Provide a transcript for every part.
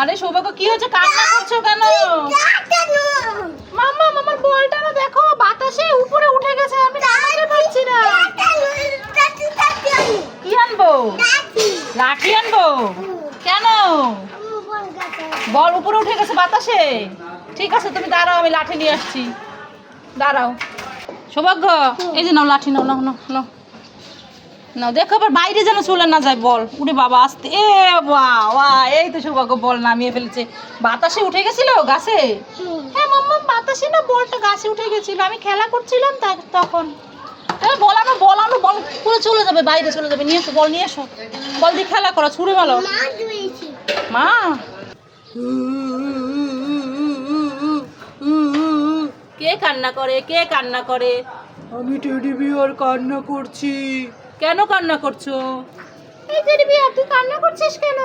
আরে সৌভাগ্য, কি হচ্ছে কান্না করছ কেন? মাম্মা আমার বলটা না দেখো, বাতাসে উপরে উঠে গেছে, আমি নামাতে পারছি না। কি আনব? লাঠি আনব? কেন? বল, উপরে উঠে গেছে বাতাসে? ঠিক আছে, তুমি দাঁড়াও, আমি লাঠি নিয়ে আসছি। দাঁড়াও। সৌভাগ্য, এই যে নাও, লাঠি নাও নাও নাও। নাও নাও দেখো আবার বাইরে যেন চলে না যায় বল। উড়ে বাবা আসতে এ বা ওয়া এই তো সৌভাগ্য বল নামিয়ে ফেলেছে। বাতাসে উঠে গেছিল গাছে? হ্যাঁ মাম্মা বাতাসে না বলটা গাছে উঠে গেছিল। আমি খেলা করছিলাম তখন। হ্যাঁ বলানো বলানো বল পুরো চলে যাবে বাইরে চলে যাবে। নিয়ে এসো বল নিয়ে এসো। বল দিয়ে খেলা করো ছুড়ে ভালো মা? কে কান্না করে কে কান্না করে? আমি টেডি বিয়ার কান্না করছি। কেন কান্না করছ? এই তুই কান্না করছিস কেন?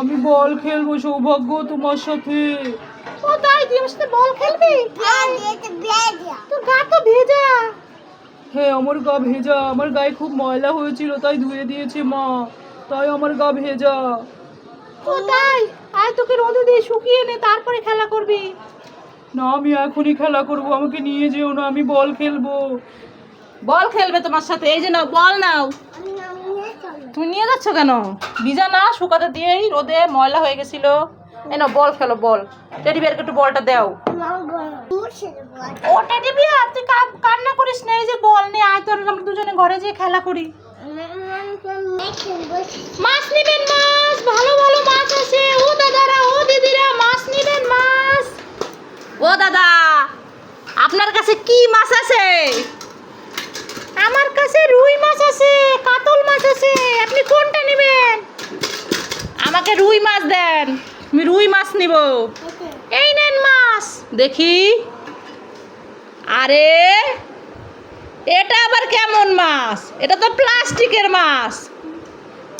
আমি বল খেলব সৌভাগ্য তোমার সাথে। ও তাই তুই আমার সাথে বল খেলবি? তোর গা তো ভেজা। হ্যাঁ আমার গা ভেজা। আমার গায়ে খুব ময়লা হয়েছিল তাই ধুয়ে দিয়েছে মা। তাই আমার গা ভেজা। ও তাই? আয় তোকে রোদে দিয়ে শুকিয়ে নে তারপরে খেলা করবি। না আমি এখনই খেলা করব। আমাকে নিয়ে যেও না আমি বল খেলব। বল খেলবে তোমার সাথে, এই যে নাও, বল নাও। তুমি নিয়ে যাচ্ছ কেন? ভিজা না শুকাতে দিয়েই রোদে ময়লা হয়ে গেছিল। এই নাও, বল খেলো, বল। টেডি বিয়ারকে একটু বলটা দাও। ও টেডি বিয়ার, তুই কান্না করিস না, এই যে বল নে, আয় তোর, আমরা দুজনে ঘরে যেয়ে খেলা করি। মাছ নিবেন মাছ, ভালো ভালো মাছ আছে। ও দাদারা, ও দিদিরা, মাছ নিবেন মাছ। ও দাদা, আপনার কাছে কি মাছ আছে? আমার কাছে রুই মাছ আছে, কাতল মাছ আছে, আপনি কোনটা নেবেন? আমাকে রুই মাছ দেন, আমি রুই মাছ নিব। এই নেন মাছ। দেখি। আরে, এটা আবার কেমন মাছ? এটা তো প্লাস্টিকের মাছ।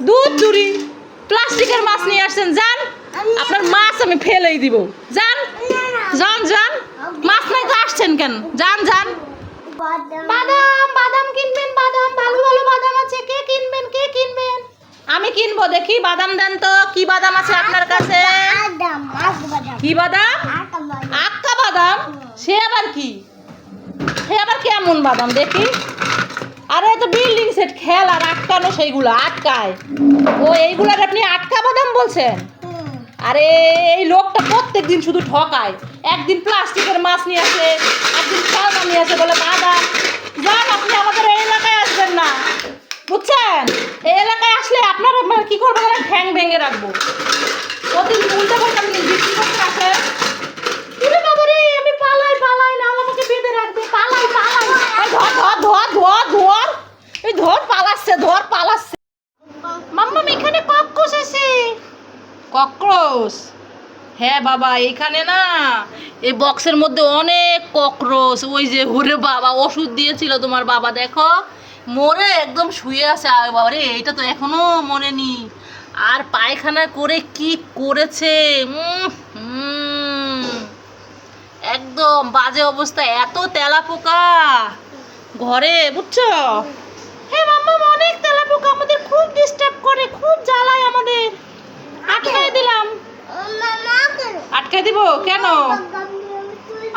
দুধ চুরি প্লাস্টিকের মাছ নিয়ে আসছেন, যান। আপনার মাছ আমি ফেলেই দিব। যান যান যান। মাছ নাই তো আসছেন কেন? যান যান। বাদাম। বাদাম কিনবেন বাদাম ভালো ভালো বাদাম আছে। কে কিনবেন কে কিনবেন? আমি কিনবো দেখি বাদাম দেন তো কি বাদাম আছে আপনার কাছে? কি বাদাম? আক্কা বাদাম। সে আবার কি? সে আবার কেমন বাদাম দেখি। আরে তো বিল্ডিং সেট খেল আর আটকানো সেইগুলো আটকায় ও এইগুলার আপনি আটকা বাদাম বলছেন? আরে এই লোকটা প্রত্যেক দিন শুধু ঠকায়। একদিন প্লাস্টিকের মাছ নিয়ে আসে, একদিন খেলনা নিয়ে আসে বলে বাদাম যান, আপনি আমাদের এই এলাকায় আসবেন না। বুঝছেন? এই এলাকায় আসলে আপনার কি করব? জানেন? ঠ্যাং ভেঙে রাখব। প্রতিদিন উল্টা পাল্টা বিক্রি করতে আসে আমি পালাই পালাই না বেঁধে পালাই ধর পালাচ্ছে ধর, পালাচ্ছে। এখানে আছে। হ্যাঁ বাবা, এখানে না এই বক্সের মধ্যে অনেক ককরোচ, ওই যে ওরে বাবা, ওষুধ দিয়েছিল তোমার বাবা, দেখো। মরে একদম শুয়ে আছে বাবা রে এইটা তো এখনও মনে নি আর পায়খানা করে কি করেছে? একদম বাজে অবস্থা, এত তেলা পোকা ঘরে, বুঝছ? হ্যাঁ মাম্মা, অনেক তেলা পোকা আমাদের, খুব ডিস্টার্ব করে, খুব জ্বালায় আমাদের। আটকায় দিলাম। আটকায় দিব? কেন?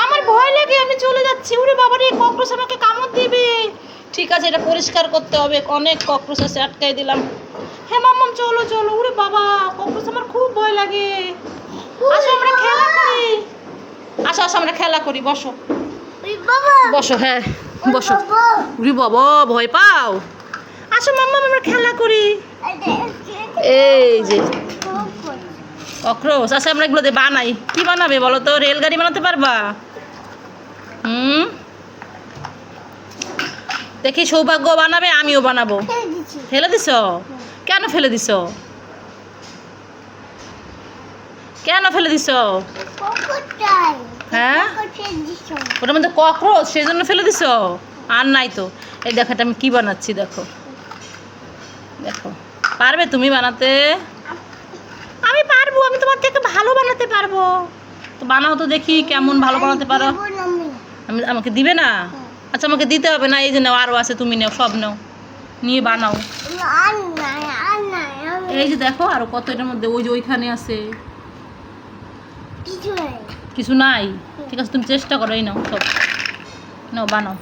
আমার ভয় লাগে, আমি চলে যাচ্ছি। উরে বাবা রে, ককরোচ আমাকে কামড় দিবে। ঠিক আছে, এটা পরিষ্কার করতে হবে। অনেক ককরোচ আছে আটকায় দিলাম। হ্যাঁ মাম্মাম, চলো চলো। উরে বাবা, ককরোচ আমার খুব ভয় লাগে। আসো, আমরা খেলা করি। আসো আসো, আমরা খেলা করি। বসো। বসো হ্যাঁ বসো। উরে বাবা, ভয় পাও? আসো, মাম্মাম, আমরা খেলা করি। এই যে। ককরোচ আচ্ছা আমরা এগুলো দিয়ে বানাই। কি বানাবে বলো তো? রেলগাড়ি বানাতে পারবা? হুম? দেখি সৌভাগ্য বানাবে আমিও বানাবো। ফেলে দিছ? কেন ফেলে দিছ? কেন ফেলে দিছ? হ্যাঁ? ওটার মধ্যে ককরোচ সেই জন্য ফেলে দিছ? আর নাই তো। এই দেখো এটা আমি কি বানাচ্ছি দেখো। দেখো। পারবে তুমি বানাতে? আমি পারব আমি তোমার থেকে ভালো বানাতে পারব। তো বানাও তো দেখি কেমন ভালো বানাতে পারো। আমি আমাকে দিবে না? আচ্ছা আমাকে দিতে হবে না এই যে নাও আরও আছে তুমি নাও সব নাও। নিয়ে বানাও। এই যে দেখো আরও কত এটার মধ্যে ওই যে ওইখানে আছে। কিছু নাই। কিছু নাই? ঠিক আছে তুমি চেষ্টা করো এই নাও সব। নাও বানাও।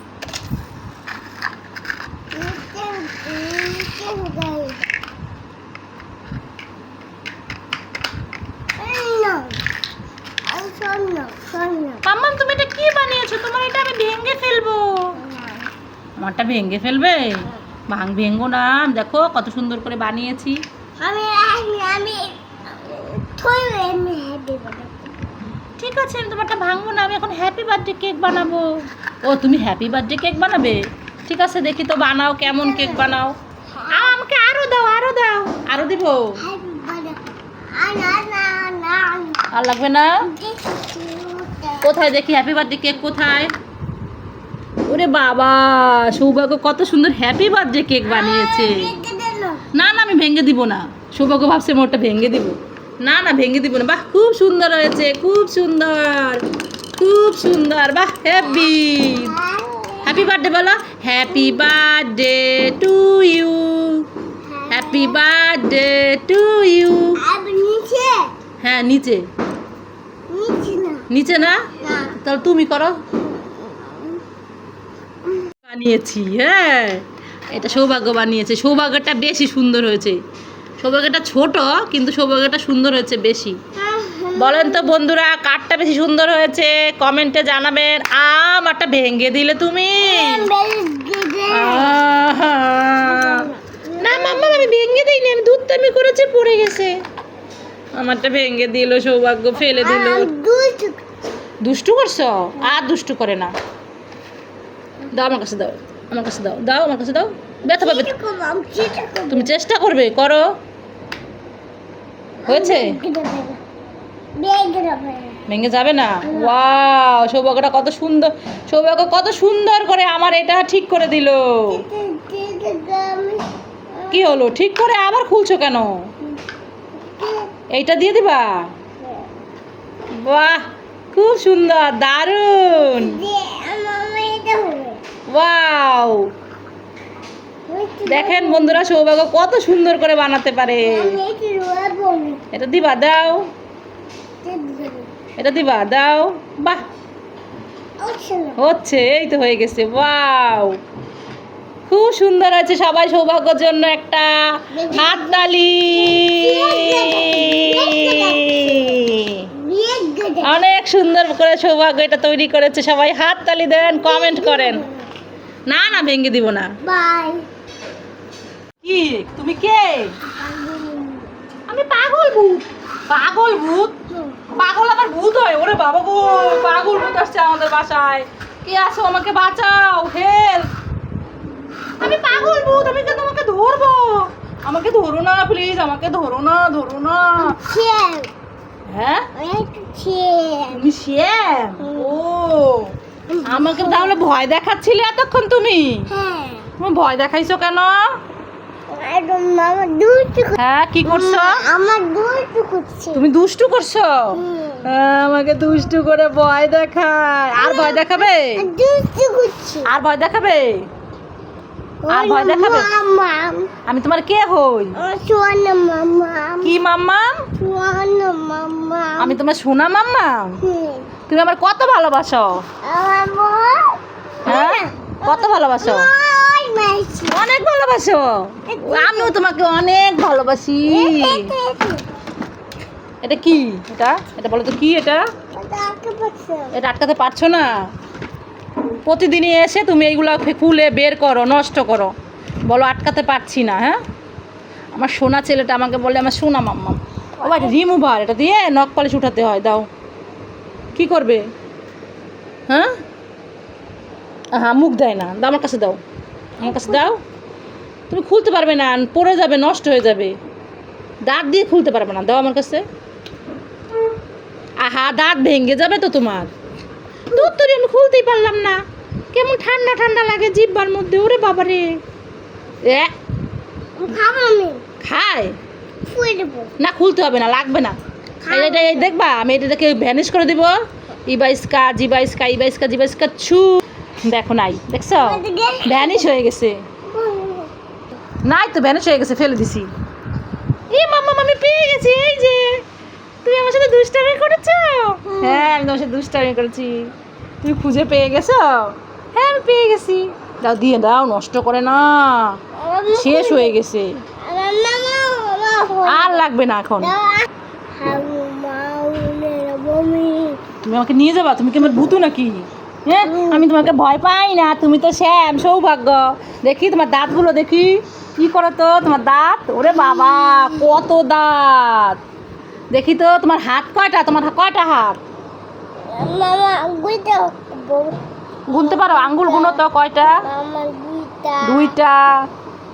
মাম্মাম তুমি এটা কি বানিয়েছো? তোমার এটা আমি ভেঙে ফেলব। আমারটা ভেঙে ফেলবে? ভাঙ ভেঙ্গো না। দেখো কত সুন্দর করে বানিয়েছি। ঠিক আছে আমি তোমারটা ভাঙবো না। আমি এখন হ্যাপি বার্থডে কেক বানাবো। ও তুমি হ্যাপি বার্থডে কেক বানাবে? ঠিক আছে দেখি তো বানাও কেমন কেক বানাও। আমাকে আরও দাও আরও দাও। আরও দিব? আর লাগবে না? কোথায় দেখি? হ্যাপি বার্থডে কেক কোথায়? ওরে বাবা সৌভাগ্য কত সুন্দর হ্যাপি বার্থডে কেক বানিয়েছে। না না আমি ভেঙে দিব না। সৌভাগ্য ভাবছে মোটটা ভেঙে দিব। না না ভেঙে দিব না। বাহ খুব সুন্দর হয়েছে খুব সুন্দর খুব সুন্দর। বাহ হ্যাপি হ্যাপি বার্থডে বলো। Happy birthday to you happy birthday to you আমি নিচে? হ্যাঁ নিচে। নিচে না? তাহলে তুমি করো। বানিয়েছি হ্যাঁ। এটা সৌভাগ্য বানিয়েছে। সৌভাগ্যটা বেশি সুন্দর হয়েছে। সৌভাগ্যটা ছোট কিন্তু সৌভাগ্যটা সুন্দর হয়েছে বেশি। বলেন তো বন্ধুরা কাঠটা বেশি সুন্দর হয়েছে? কমেন্টে জানাবেন। আমারটা ভেঙে দিলে তুমি। না মাম্মা আমি ভেঙে দিইনি। আমি দুধ আমি করেছি পড়ে গেছে। আমারটা ভেঙে দিল সৌভাগ্য ফেলে দিল। দুষ্টু করছ? আর দুষ্টু করে না। দাও আমার কাছে দাও, আমার কাছে দাও দাও আমার কাছে দাও। ব্যথা পাবে তুমি চেষ্টা করবে, করো। হয়েছে? ভেঙে যাবে না। ওয়াও, সৌভাগ্যটা কত সুন্দর, সৌভাগ্য কত সুন্দর করে আমার এটা ঠিক করে দিল। কি হলো? ঠিক করে আবার খুলছো কেন? এইটা দিয়ে দিবা? বাহ! খুব সুন্দর, দারুণ। ওয়াও দেখেন বন্ধুরা, সৌভাগ্য কত সুন্দর করে বানাতে পারে। এটা দিবা, দাও। এটা দিবা, দাও। বাহ! হচ্ছে, এই তো হয়ে গেছে ওয়াও খুব সুন্দর আছে সবাই সৌভাগ্যের জন্য একটা হাততালি অনেক সুন্দর করে সৌভাগ্য এটা তৈরি করেছে। সবাই হাত তালি দেন কমেন্ট করেন। না না ভেঙে দিব না। বাই কি? তুমি কে? আমি পাগল ভূত। পাগল ভূত? পাগল আবার ভূত হয়? ওরে বাবা গো পাগল ভূত আসছে আমাদের বাসায়। কে আছো? আমাকে বাঁচাও হেল্প আমি পাগল ভূত আমি তো তোমাকে ধরবো? আমাকে ধরো না প্লিজ আমাকে ধরো না ধরো না। হ্যাঁ? তুমি শ্যাম ও। আমাকে তাহলে ভয় দেখাচ্ছিলে এতক্ষণ তুমি? হ্যাঁ তুমি ভয় দেখাইছো কেন? দুষ্টু হ্যাঁ কি করছ আমার দুষ্টু করছে? তুমি দুষ্টু করছ? হ্যাঁ, আমাকে দুষ্টু করে ভয় দেখায়। আর ভয় দেখাবে? দুষ্টু করছে। আর ভয় দেখাবে? আর ভয় দেখাবে? আমি তোমার কে হই? কি মাম্মাম? আমি তোমার সোনা মাম্মাম? তুমি আমার কত ভালোবাসো? হ্যাঁ? কত ভালোবাসো? অনেক ভালোবাসো। আমিও তোমাকে অনেক ভালোবাসি। এটা কি? এটা? এটা বলো তো কি এটা? এটা আটকাতে পারছ না? প্রতিদিনই এসে তুমি এইগুলো খুলে বের করো, নষ্ট করো। বলো, আটকাতে পারছি না হ্যাঁ? আমার সোনা ছেলেটা আমাকে বলে আমার সোনা মাম্মা আবার রিমুভার, এটা দিয়ে নখ পালিশ উঠাতে হয়, দাও। কি করবে? হ্যাঁ? হ্যাঁ মুখ দেয় না, দাও, আমার কাছে দাও, আমার কাছে দাও। তুমি খুলতে পারবে না, পড়ে যাবে, নষ্ট হয়ে যাবে। দাঁত দিয়ে খুলতে পারবে না, দাও আমার কাছে। আহা, দাঁত ভেঙে যাবে তো তোমার। দুধ তরি আমি খুলতেই পারলাম না। কেমন ঠান্ডা ঠান্ডা লাগে জিব্বার মধ্যে ওরে বাবা রে খায়? না খুলতে হবে না লাগবে না। এটা এই দেখবা আমি এটাকে ভ্যানিশ করে দিব। ইবাইসকা জিবাইসকা ইবাইসকা জিবাইসকা ছু। দেখো নাই দেখছ? ভ্যানিশ হয়ে গেছে। নাই তো ভ্যানিশ হয়ে গেছে ফেলে দিছি। এ মাম্মা আমি পেয়ে গেছি এই যে। তুমি আমার সাথে দুষ্টামি করেছ? হ্যাঁ আমি তোমার সাথে দুষ্টামি করেছি। তুমি খুঁজে পেয়ে গেছো? হ্যাঁ আমি পেয়ে গেছি। দাও দিয়ে দাও নষ্ট করে না। শেষ হয়ে গেছে। আর লাগবে না এখন। তুমি আমাকে নিয়ে যাবা? তুমি কি আমার ভূতু নাকি? হ্যাঁ আমি তোমাকে ভয় পাই না। তুমি তো শ্যাম সৌভাগ্য। দেখি তোমার দাঁতগুলো দেখি। কি করো তো তোমার দাঁত? ওরে বাবা কত দাঁত! দেখি তো তোমার হাত কয়টা? তোমার কয়টা হাত? গুনতে পারো? আঙ্গুল গুনো তো কয়টা? দুইটা।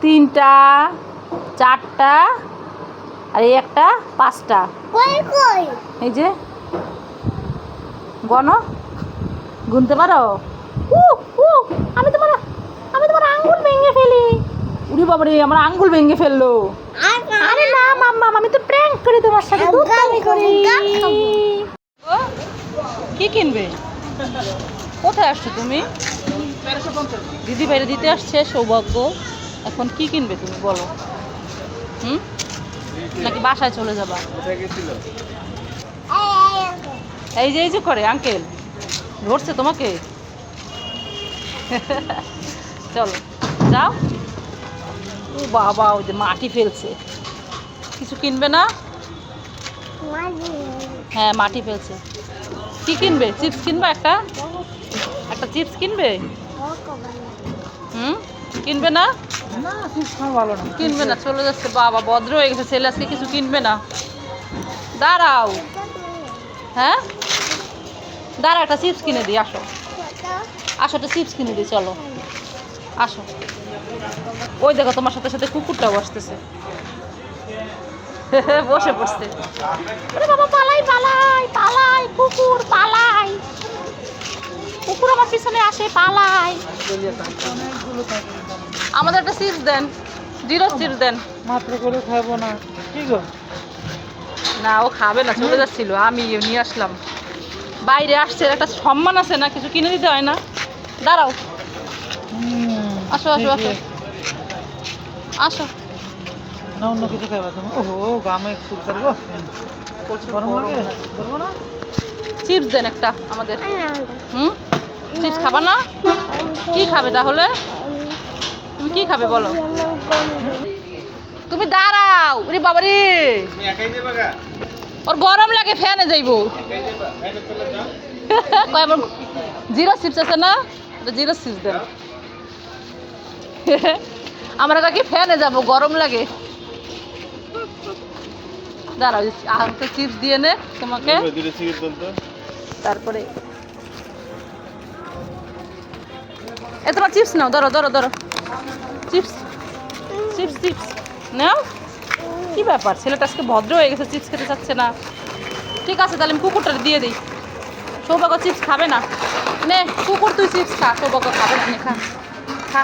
তিনটা চারটা আর এই একটা পাঁচটা। এই যে গণ গুনতে পারো? আমি তোমার আমি তোমার আঙ্গুল ভেঙে ফেলি। উড়ি বাবারে আমার আঙ্গুল ভেঙে ফেলল। আর না মাম্মা আমি তো প্র্যাঙ্ক করি তোমার সাথে দুষ্টামি করি। খাব। কি কিনবে? কোথায় আসছো তুমি? দিদি বাইরে দিতে আসছে সৌভাগ্য। এখন কি কিনবে তুমি বলো। হুম? নাকি বাসায় চলে যাবা? এই যে এই যে করে আঙ্কেল ধরছে তোমাকে? চলো যাও। ও বাবা ওই যে মাটি ফেলছে। কিছু কিনবে না? হ্যাঁ মাটি ফেলছে। কি কিনবে? চিপস কিনবে একটা? একটা চিপস কিনবে? হুম? কিনবে না? কিনবে না চলে যাচ্ছে। বাবা ভদ্র হয়ে গেছে ছেলে আজকে কিছু কিনবে না। দাঁড়াও। হ্যাঁ? দাঁড়া একটা চিপস কিনে দিই আসো। আসো একটা চিপস কিনে দিই চলো। আসো। ওই দেখো তোমার সাথে সাথে কুকুরটাও আসতেছে। বসে পড়ছে। বাবা পালাই পালাই পালাই কুকুর পালাই। কুকুর আমার পিছনে আসে পালাই। আমাদের একটা চিপস দেন জিরো চিপস দেন। মাত্র করে খাব না। কি গো? না ও খাবে না চলে যাচ্ছিল আমি নিয়ে আসলাম। বাইরে আসছে একটা সম্মান আছে না কিছু কিনে দিতে হয় না। দাঁড়াও। আসো, আসো, আসো। আসো। না অন্য কিছু খাইবা তুমি? ওহো গামে খুব করব গরম লাগে? করব না? চিপস দেন একটা আমাদের। হুম? চিপস খাবা না? কি খাবে তাহলে? তুমি কি খাবে বলো? তুমি দাঁড়াও। উরে বাবা রে। ওর গরম লাগে ফ্যানে যাইবো। কয় আমার জিরো চিপস আছে না? জিরো চিপস দেন। আমরা কাকি ফ্যানে যাব গরম লাগে। দাঁড়াও আমাকে চিপস দিয়ে নে তোমাকে। তারপরে। এ তোমার চিপস নাও ধরো ধরো ধরো। চিপস চিপস চিপস নাও। কি ব্যাপার ছেলেটা আজকে ভদ্র হয়ে গেছে চিপস খেতে চাচ্ছে না। ঠিক আছে তাহলে আমি কুকুরটা দিয়ে দিই। সৌভাগ্য চিপস খাবে না। নে কুকুর তুই চিপস খা সৌভাগ্য খাবে না নে খা। খা।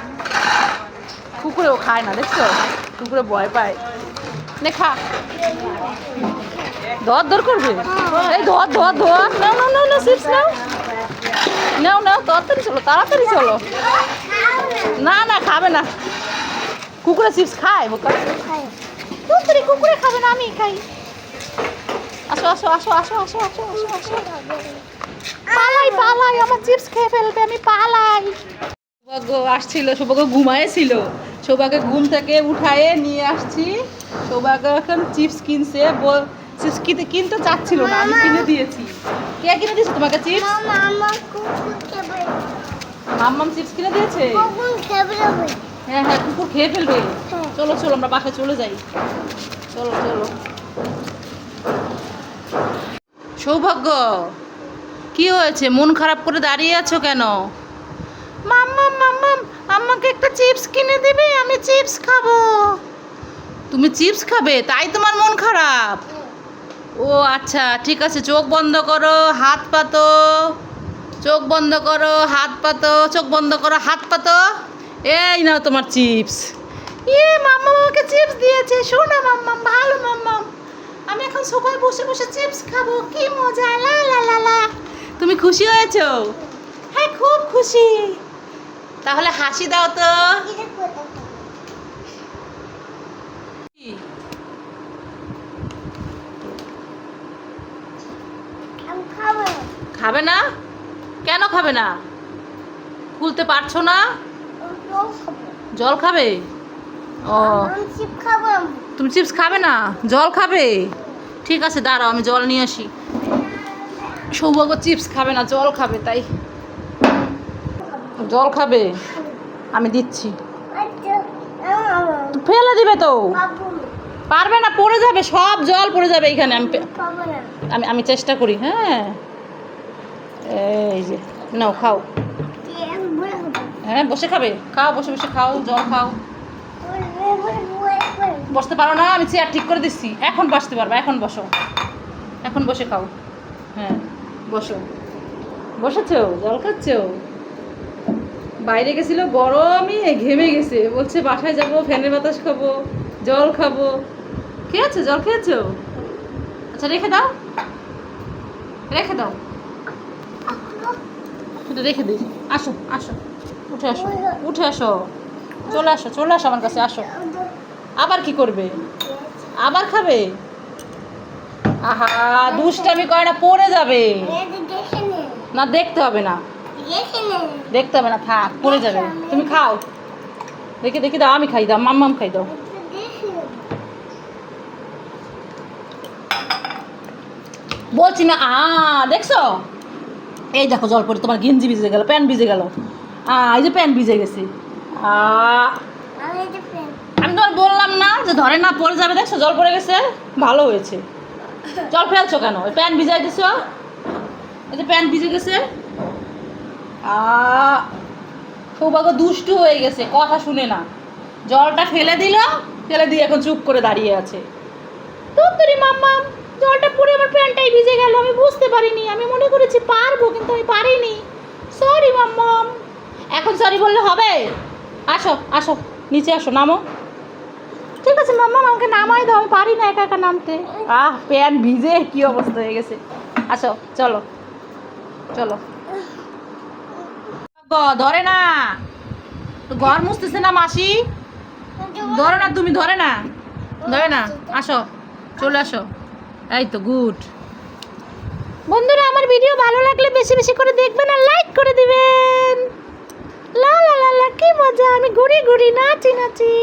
কুকুরেও খায় না, দেখছ? কুকুরে ভয় পায়। নে, খা। ধর ধর করবে? এই ধর ধর ধর। নাও নাও নাও নাও চিপস নাও। নাও নাও, তাড়াতাড়ি চলো তাড়াতাড়ি চলো। না না, খাবে না। কুকুরে চিপস খায়, বোকা। তাড়াতাড়ি কুকুরে খাবে না, আমি খাই। আসো আসো আসো আসো আসো আসো আসো আসো। পালাই পালাই, আমার চিপস খেয়ে ফেলবে, আমি পালাই। সৌভাগ্য, আসছিল, সৌভাগ্য ঘুমায়েছিল সৌভাগ্য ঘুম থেকে উঠায়ে নিয়ে আসছি। সৌভাগ্য এখন চিপস কিনছে চিপস কিনতে কিনতে চাচ্ছিল না আমি কিনে দিয়েছি। কে কিনে দিয়েছে তোমাকে চিপস? মামা মাম্মাম চিপস কিনে দিয়েছে? হ্যাঁ হ্যাঁ কুকুর খেয়ে ফেলবে। হ্যাঁ। চলো চলো আমরা বাসায় চলে যাই। চলো চলো। সৌভাগ্য কি হয়েছে? মন খারাপ করে দাঁড়িয়ে আছো কেন? মাম্মাম আমাকে একটা চিপস কিনে দিবে আমি চিপস খাব। তুমি চিপস খাবে? তাই তোমার মন খারাপ? ও আচ্ছা ঠিক আছে চোখ বন্ধ করো হাত পাতো। চোখ বন্ধ করো হাত পাতো চোখ বন্ধ করো হাত পাতো। এই নাও তোমার চিপস। ইয়ে মাম্মা আমাকে চিপস দিয়েছে শোনো মাম্মা ভালো মাম্মা। আমি এখন সবাই বসে বসে চিপস খাব কি মজা লা লা লা লা। তুমি খুশি হয়েছো? হ্যাঁ খুব খুশি। তাহলে হাসি দাও তো। খাবে না? কেন খাবে না? খুলতে পারছ না? জল খাবে? ও। তুমি চিপস খাবে না? জল খাবে? ঠিক আছে, দাঁড়াও, আমি জল নিয়ে আসি। সৌভাগ্য, চিপস খাবে না, জল খাবে, তাই। জল খাবে? আমি দিচ্ছি। ফেলে দিবে তো। পারবে না, পড়ে যাবে, সব জল পড়ে যাবে এখানে। আমি। আমি আমি চেষ্টা করি হ্যাঁ। এই যে, নাও, খাও? হ্যাঁ বসে খাবে। খাও, বসে বসে খাও, জল খাও। বসতে পারো না, আমি চেয়ার ঠিক করে দিচ্ছি। এখন বসতে পারবে, এখন বসো। এখন বসে খাও। হ্যাঁ বসো। বসেছো? জল খাচ্ছো? বাইরে গেছিল গরমে ঘেমে গেছে। বলছে বাসায় যাব ফ্যানের বাতাস খাব জল খাব। খেয়েছো জল খেয়েছো? আচ্ছা রেখে দাও। রেখে দাও। রেখে দিই। আসো আসো। উঠে আসো উঠে আসো। চলে আসো চলে আসো আমার কাছে আসো। আবার কি করবে? আবার খাবে? আহা দুষ্টামি করে না পড়ে যাবে। নে। দেখতে হবে নে। দেখতে হবে না, থাক, পড়ে যাবে। তুমি খাও। দেখে দেখে দাও, আমি খাই দাও মাম্মাম খাই দাও। বলছি না, আ, দেখছ? এই দেখো, জল পড়ে, তোমার গেঞ্জি ভিজে গেল, প্যান্ট ভিজে গেল। এই যে প্যান্ট ভিজে গেছে। আমি। তোমার বললাম না যে ধরে না, পড়ে যাবে, দেখছ? জল পড়ে গেছে, ভালো হয়েছে। জল ফেলছো কেন? প্যান্ট ভিজাই দিছো? এই যে প্যান্ট ভিজে গেছে সৌভাগ্য দুষ্টু হয়ে গেছে, কথা শুনে না। জলটা ফেলে দিল, ফেলে দিয়ে এখন চুপ করে দাঁড়িয়ে আছে। তুই মাম্মা, জলটা পড়ে আমার প্যান্টটাই ভিজে গেল, আমি বুঝতে পারিনি, আমি মনে করেছি পারব, কিন্তু আমি পারিনি। সরি মাম্মাম। এখন সরি বললে হবে? আসো আসো, নিচে আসো, নামো। ঠিক আছে মাম্মা আমাকে নামাই দাও, আমি পারি না একা একা নামতে। আহ প্যান্ট ভিজে কি অবস্থা হয়ে গেছে। আসো, চলো চলো। ধরে না। ঘর মুছতেছে না মাসি? ধরে না, তুমি ধরে না? ধরে না? আসো, চলে আসো। এই তো, গুড। বন্ধুরা, আমার ভিডিও ভালো লাগলে বেশি বেশি করে দেখবেন আর লাইক করে দিবেন। লা লা লা লা, কি মজা, আমি ঘুরি ঘুরি, নাচি নাচি